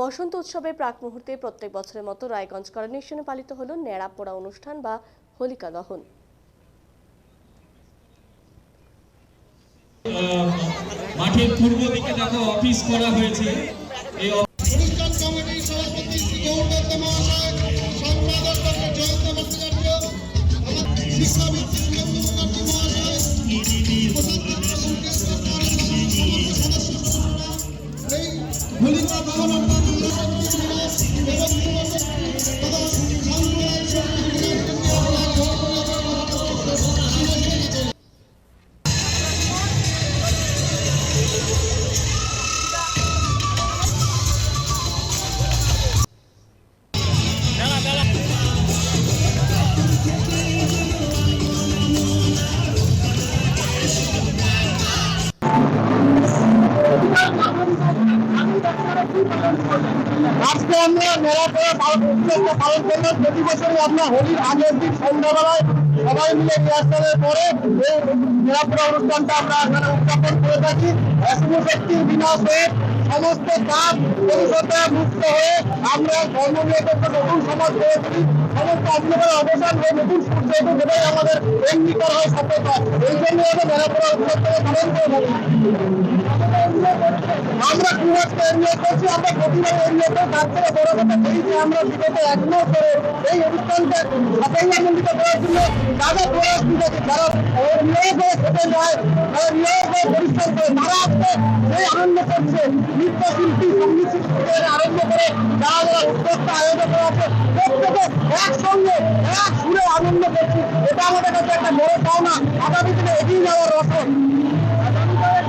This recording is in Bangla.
বসন্ত উৎসবের প্রাক মুহূর্তে প্রত্যেক বছরের মতো রায়গঞ্জ করোনেশনে পালিত হলো ন্যাড়া পোড়া অনুষ্ঠান বা হোলিকা দহন। মাঠের পূর্ব দিকে দেখো অফিস করা হয়েছে। এই অনুষ্ঠান কমিটির সভাপতি শ্রী গৌর মহাশয় সম্পাদক ডক্টর জয়ন্ত ভট্টাচার্য আমার সুরেন্দ্র মুখার্জি মহাশয় কোষাধ্যক্ষ লঙ্কেশ্বর কর এই হোলিকা আজকে আমরা মেলা করে উৎসবটা পালন করলাম প্রতি বছরই আমরা হোলির আগের দিন সন্ধ্যাবেলায় সবাই মিলে রিহার্সালের পরে এই মেলাপুরা অনুষ্ঠানটা আমরা এখানে উদযাপন করে থাকি। অশুভ শক্তির বিনাশ হয়ে সমস্ত কাজ ভবিষ্যতে মুক্ত হয়ে আমরা ধর্মনিরপেক্ষ নতুন সমাজ তুলি। সমস্ত অন্ধকার অবসান হয়ে নতুন সূর্য যেটাই আমাদের অঙ্গীকার হয় সফলতা এই জন্য আমরা মেলাপুরা উৎসবটাকে পালন থাকি আমরা কুমারকে এড়িয়ে করছি আমরা প্রতিবার এড়িয়ে করি তার থেকে বড় কথা এই যে আমরা বিগত এক মাস ধরে এই অনুষ্ঠানকে সাফল্যমণ্ডিত করার জন্য তাদের প্রয়াস দিতেছি যারা নিয়োগ হয়ে খেতে যায় তারা নিয়োগ হয়ে পরিশ্রম করে, তারা আজকে সেই আনন্দ করছে। নৃত্যশিল্পী সংগীত শিল্পী আরম্ভ করে যারা উদ্যোক্তা আয়োজন করা আছে প্রত্যেকে একসঙ্গে এক সুরে আনন্দ করছি। এটা আমাদের কাছে একটা বড় পাওনা। আগামী দিনে এগিয়ে যাওয়ার রসন